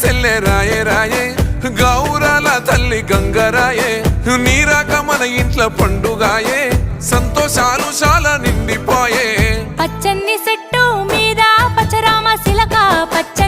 సెల్లె రాయే రాయే గౌరాల తల్లి గంగరాయే నీరాక మన ఇంట్ల పండుగాయే సంతోషాలు చాలా నిండిపోయే. పచ్చని చెట్టు మీద పచ్చరామ శిలక పచ్చ